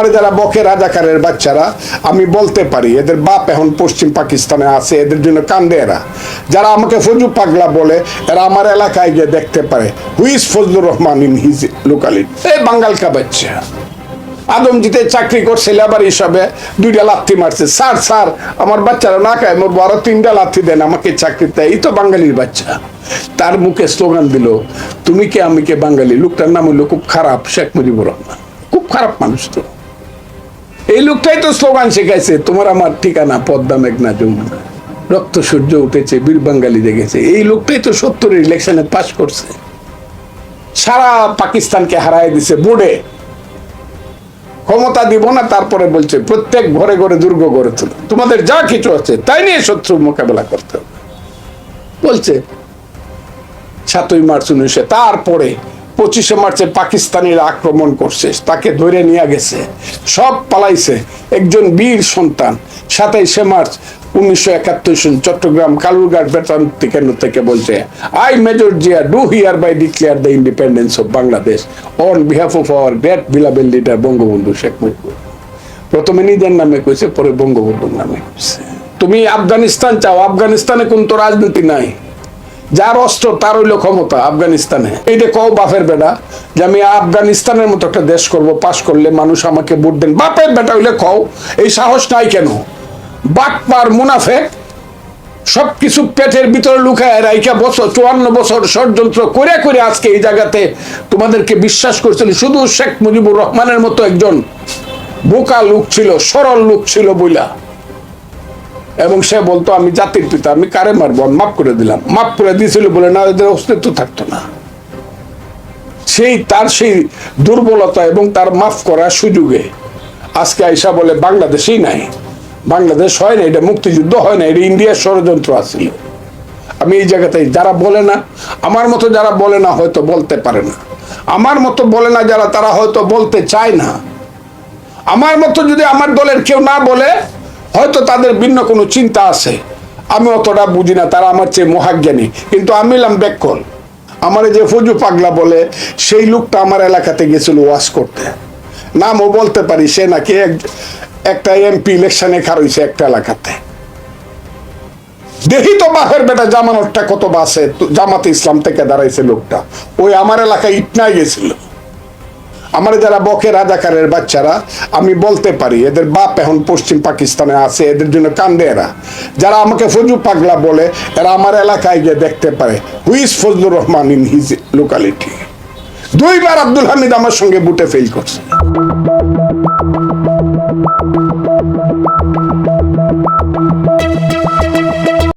আমার যারা বকে রাজাকারের বাচ্চারা, আমি বলতে পারি, এদের বাপ এখন পশ্চিম পাকিস্তানে আছে, এদের জন্য কান্দে এরা। যারা আমাকে ফজু পাগলা বলে, এরা আমার এলাকায় গিয়ে দেখতে পারে who's Fazlur Rahman in his locality এই বাঙ্গাল কা বাচ্চা। আদমজিতে চাকরি করছে লেবার হিসাবে দুইটা লাথি মারছে। স্যার স্যার, আমার বাচ্চারা না খায় মোর বড় তিনটা লাথি দেন, আমাকে চাকরি দেয়। এই তো বাঙালির বাচ্চা। তার মুখে স্লোগান দিল, তুমি কে, আমি কে বাঙালি? লোকটার নাম হইল খুব খারাপ শেখ মুজিবুর রহমান। খুব খারাপ মানুষ তো। এই লোকটাই তো স্লোগান শেখাইছে, তোমার আমার ঠিকানা, পদ্মা মেঘনা যমুনা। রক্ত সূর্য উঠেছে, বীর বাঙালি দেখেছে। এই লোকটাই তো সত্তরের ইলেকশনে পাশ করছে। সারা পাকিস্তানকে হারাই দিছে বোর্ডে। ক্ষমতা দিব না, তারপরে বলছে, প্রত্যেক ঘরে ঘরে দুর্গ গড়ে তুলো। তোমাদের যা কিছু আছে, তাই নিয়ে শত্রু মোকাবেলা করতে হবে। বলছে, সাতই মার্চ উনিশে তারপরে পঁচিশে মার্চে পাকিস্তানিরা আক্রমণ করছে, তাকে ধরে নিয়ে গেছে। সব পালাইছে। একজন বীর সন্তান, সাতাইশে মার্চ উনিশশো একাত্তর সন চট্টগ্রাম কালুরঘাট বেতন কেন্দ্র থেকে বলছে I major Zia do hereby declare the independence of Bangladesh on behalf of our great beloved leader Bangabandhu Sheikh Mujibur প্রথমে নিজের নামে কইছে, পরে বঙ্গবন্ধুর নামে কইছে। তুমি আফগানিস্তান চাও, আফগানিস্তানে কোন তো রাজনীতি নাই। যার অস্ত্র, তার হইল ক্ষমতা আফগানিস্তানে। এইটা কও বাপের বেটা, যে আমি আফগানিস্তানের মতো একটা দেশ করব, পাশ করলে মানুষ আমাকে ভোট দেন। বাপের বেটা হইলে কও, এই সাহস নাই কেন? বাটপার, মুনাফেক, সবকিছু পেটের ভিতরে লুকায় রাইকা বছর, চুয়ান্ন বছর ষড়যন্ত্র করে করে আজকে এই জায়গাতে তোমাদেরকে বিশ্বাস করছিল। শুধু শেখ মুজিবুর রহমানের মতো একজন বোকা লোক ছিল, সরল লোক ছিল বইলা। এবং সে বলতো, আমি জাতির পিতা, আমি কারে মারবো? মাফ করে দিলাম। মাফ করে দিয়েছিল বলে না, এদের অস্তিত্ব থাকতো না। সেই তার সেই দুর্বলতা এবং তার মাফ করার সুযোগে আজকে আইসা বলে, বাংলাদেশেই নাই। বাংলাদেশ হয় না, এটা মুক্তিযুদ্ধ হয় না, এটা ইন্ডিয়ার ষড়যন্ত্র আছিল। আমি এই জায়গাতে যারা বলে না, আমার মতো যারা বলে না, হয়তো বলতে পারে না। আমার মতো বলে না যারা, তারা হয়তো বলতে চায় না। আমার মতো যদি আমার দলের কেউ না বলে হয়তো তাদের ভিন্ন কোনো চিন্তা আছে। আমি অতটা বুঝি না, তারা আমার চেয়ে মহাজ্ঞানী। কিন্তু আমি এলাম ব্যাকল আমার যে ফজু পাগলা বলে, সেই লোকটা আমার এলাকাতে গেছিল ওয়াশ করতে। নামও বলতে পারি, সে নাকি এক- একটা এমপি ইলেকশনে খারইছে একটা এলাকাতে। দেখি তো বাপের বেটা জামানতটা কত বাসে, জামাতে ইসলাম থেকে দাঁড়াইছে লোকটা। ওই আমার এলাকায় ইটনায় গেছিল। আমার যারা বকে রাজাকারের বাচ্চারা, আমি বলতে পারি, এদের বাপ এখন পশ্চিম পাকিস্তানে আছে, এদের জন্য কান্দে এরা। যারা আমাকে ফজু পাগলা বলে, এরা আমার এলাকায় গিয়ে দেখতে পারে who's Fazlur Rahman in his locality দুইবার আব্দুল হামিদ আমার সঙ্গে বুটে ফেল করছে।